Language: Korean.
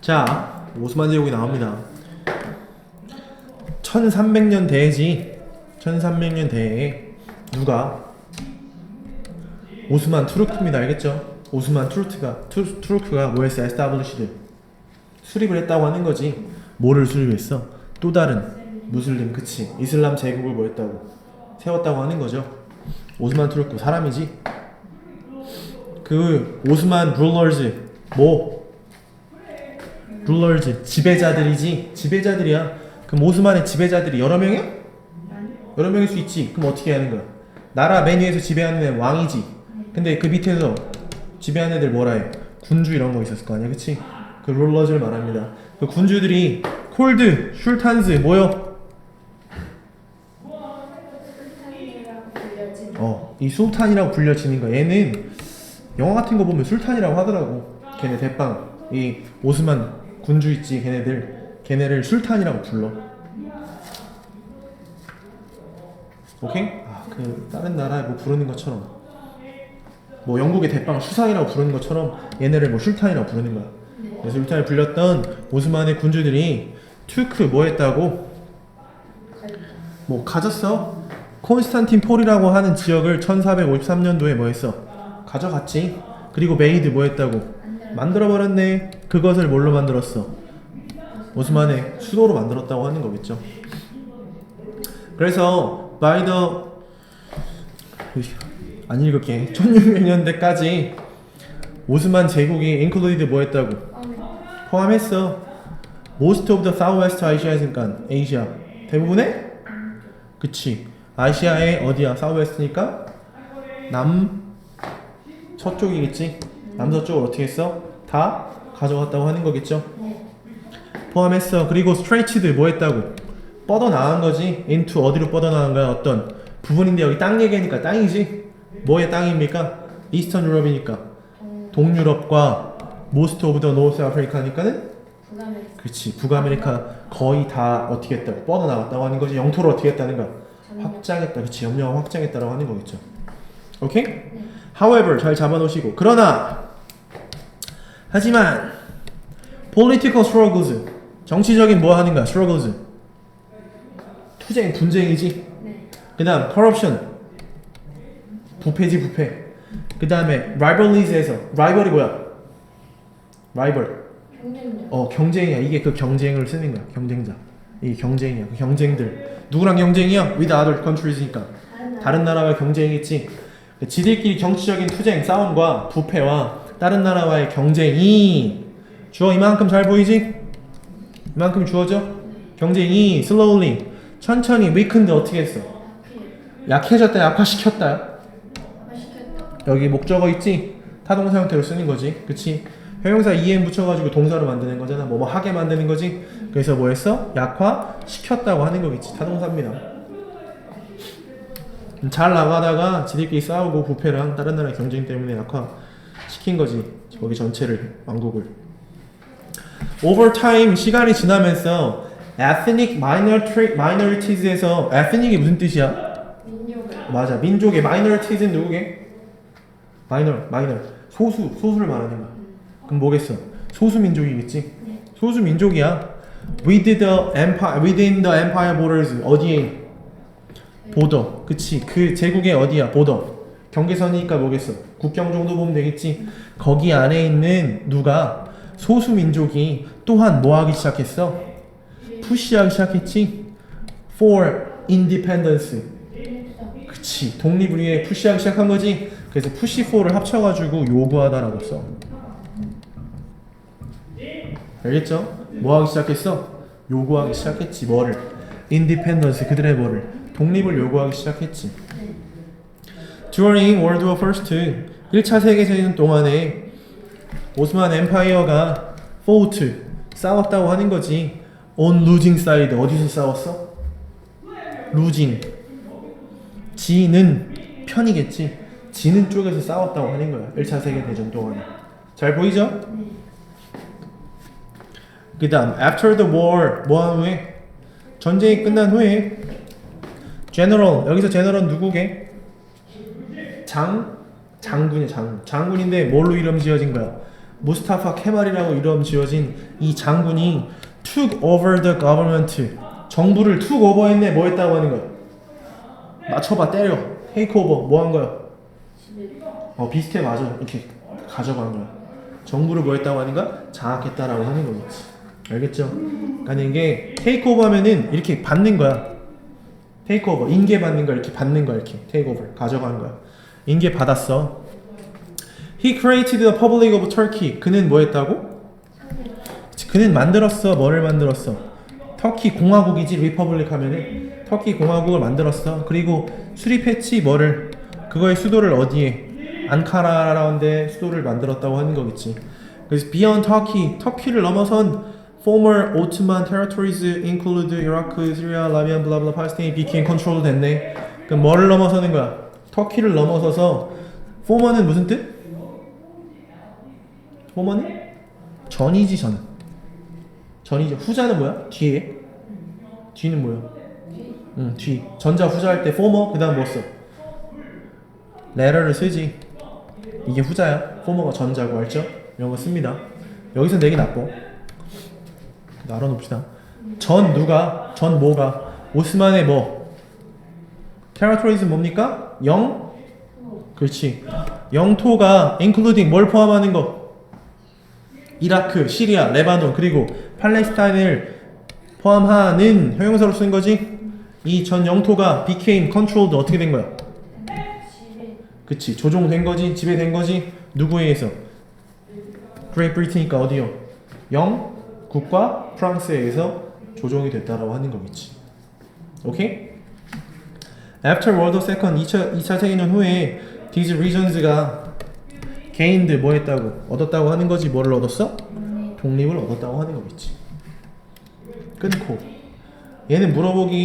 자, 오스만 제국이 나옵니다. 1300년 대지 1300년 대에 누가 오스만 투르크입니다. 알겠죠? 오스만 투르크가 투, 투르크가 뭐했어? 에스타블리시드 수립을 했다고 하는 거지. 뭐를 수립했어? 또 다른 무슬림 그치 이슬람 제국을 뭐 했다고 세웠다고 하는 거죠. 오스만 투르크 사람이지. 그 오스만 룰러즈 뭐 룰러즈 지배자들이지 지배자들이야. 그럼 오스만의 지배자들이 여러 명이야? 여러 명일 수 있지. 그럼 어떻게 하는 거야? 나라 메뉴에서 지배하는 애 왕이지. 근데 그 밑에서 지배하는 애들 뭐라 해? 군주 이런 거 있었을 거 아니야, 그치? 그 룰러즈를 말합니다. 그 군주들이 콜드, 슐탄즈 뭐요? 어, 이 술탄이라고 불려지는 거야. 얘는 영화 같은 거 보면 술탄이라고 하더라고. 걔네 대빵 이 오스만 군주 있지, 걔네들 걔네를 술탄이라고 불러. 오케이? 아, 그 다른 나라에 뭐 부르는 것처럼 뭐 영국의 대빵 수상이라고 부르는 것처럼 얘네를 뭐 술탄이라고 부르는 거야. 그래서 술탄을 불렸던 오스만의 군주들이 튜크 뭐 했다고? 뭐 가졌어? 콘스탄틴 폴이라고 하는 지역을 1453년도에 뭐 했어? 가져갔지. 그리고 메이드 뭐 했다고? 만들어 버렸네. 그것을 뭘로 만들었어? 오스만의 수도로 만들었다고 하는 거겠죠. 그래서 by the 안 읽을게. 1600년대까지 오스만 제국이 included 뭐 했다고? 포함했어. Most of the Southwest Asia니까 아시아 대부분의 그치 아시아의 어디야 사우웨스트니까 남 서쪽이겠지 남서쪽을 어떻게 했어? 다 가져갔다고 하는 거겠죠? 포함했어 그리고 스트레이치드 뭐 했다고? 뻗어 나간 거지. into 어디로 뻗어 나간 거야? 어떤 부분인데 여기 땅 얘기하니까 땅이지? 뭐의 땅입니까? 이스턴 유럽이니까. 동유럽과 most of the North Africa니까는? 부감에 그렇지 북아메리카 거의 다 어떻게 했다고? 뻗어 나갔다고 하는 거지. 영토를 어떻게 했다는 거야? 확장했다. 그렇지 염려가 확장했다라고 하는 거겠죠. 오케이? however 잘 잡아놓으시고. 그러나 하지만 political struggles 정치적인 뭐 하는 거야 struggles. 투쟁 분쟁이지. 네. 그 다음 corruption. 부패지 부패. 그 다음에 rivalries에서 rival이 뭐야? rival. 경쟁력. 어 경쟁이야. 이게 그 경쟁을 쓰는 거야 경쟁자. 이 경쟁이야. 그 경쟁들. 누구랑 경쟁이야? with other countries니까. 다른 나라와 경쟁이겠지. 지들끼리 정치적인 투쟁 싸움과 부패와 다른 나라와의 경쟁이 주어 이만큼 잘 보이지 이만큼 주어져 경쟁이 slowly 천천히 weakened 어떻게 했어 약해졌다 약화시켰다 여기 목적어 있지? 타동사 형태로 쓰는 거지. 그치? 형용사 em 붙여가지고 동사로 만드는 거잖아. 뭐뭐 하게 만드는 거지. 그래서 뭐 했어? 약화 시켰다고 하는 거겠지. 타동사입니다. 잘 나가다가 지들끼리 싸우고 부패랑 다른 나라 경쟁 때문에 약화 시킨 거지. 거기 전체를 왕국을. Over time 시간이 지나면서 ethnic minorities에서 ethnic이 무슨 뜻이야? 맞아 민족의 마이너리티즈는 누구게? 마이너 마이너 소수 소수를 말하는 거야. 그럼 뭐겠어? 소수 민족이겠지? 소수 민족이야. With the empire within the empire borders 어디에? 보더 그치. 그 제국의 어디야? 보더 경계선이니까 뭐겠어? 국경 정도 보면 되겠지. 거기 안에 있는 누가 소수 민족이 또한 뭐 하기 시작했어? 푸시하기 시작했지. For independence. 그치. 독립을 위해 푸시하기 시작한 거지. 그래서 푸시 4를 합쳐가지고 요구하다라고 써 알겠죠? 뭐 하기 시작했어? 요구하기 시작했지. 뭐를? 인디펜던스 그들의 뭐를? 독립을 요구하기 시작했지 During World War First 1차 세계대전 동안에 오스만 엠파이어가 fought 싸웠다고 하는 거지 on losing side 어디서 싸웠어? losing 지는 편이겠지. 지는 쪽에서 싸웠다고 하는 거야. 1차 세계 대전 동안에. 잘 보이죠? 그 다음 after the war 뭐한 후에 전쟁이 끝난 후에 general 여기서 general 누구게? 장? 장군이 장. 장군인데 뭘로 이름 지어진 거야? 무스타파 케말이라고 이름 지어진 이 장군이 took over the government. 정부를 took over했네. 뭐 했다고 하는 거야? 맞춰봐 때려. take over. 뭐 한 거야? 어 비슷해. 맞아. 이렇게 가져간 거야. 정부를 뭐 했다고 하는 거야? 장악했다라고 하는 거겠지. 알겠죠? 그러니까 이게 take over 하면은 이렇게 받는 거야. take over. 인계 받는 거 이렇게 받는 거야 이렇게. take over. 가져가는 거야 인계 받았어 He created the Republic of Turkey 그는 뭐 했다고? 그는 만들었어 뭐를 만들었어 터키 공화국이지 리퍼블릭 하면은 터키 공화국을 만들었어 그리고 수립했지 뭐를 그거의 수도를 어디에 안카라라는데 수도를 만들었다고 하는 거겠지 그래서 beyond Turkey 터키를 넘어선 former Ottoman territories include Iraq, Syria, Libya, blah blah Palestine became controlled 됐네 그럼 뭐를 넘어서는 거야 터키를 넘어서서 former는 무슨 뜻? former는 전이지 전 전이죠 후자는 뭐야? 뒤에 뒤는 뭐야? 뒤 응, 뒤. 전자 후자 할때 former 그다음 뭐 써? letter를 쓰지. 이게 후자야. former가 전자고 알죠? 이런 거 씁니다. 여기서 내기 나빠. 알아놓읍시다. 전 누가? 전 뭐가? 오스만의 뭐? territories는 뭡니까? 영? 그렇지. 영토가 including 뭘 포함하는 거? 이라크, 시리아, 레바논 그리고 팔레스타인을 포함하는 형용사로 쓴 거지. 이 전 영토가 became controlled 어떻게 된 거야? 그치 조종된 거지 지배된 거지 누구에 의해서? Great Britain이니까 어디요? 영국과 프랑스에 의해서 조종이 됐다라고 하는 거겠지. 오케이? After World War II 2차, 2차 세계대전 후에 these regions가 gained 뭐 했다고? 얻었다고 하는 거지 뭐를 얻었어? 독립을 얻었다고 하는 거겠지. 끊고 얘는 물어보기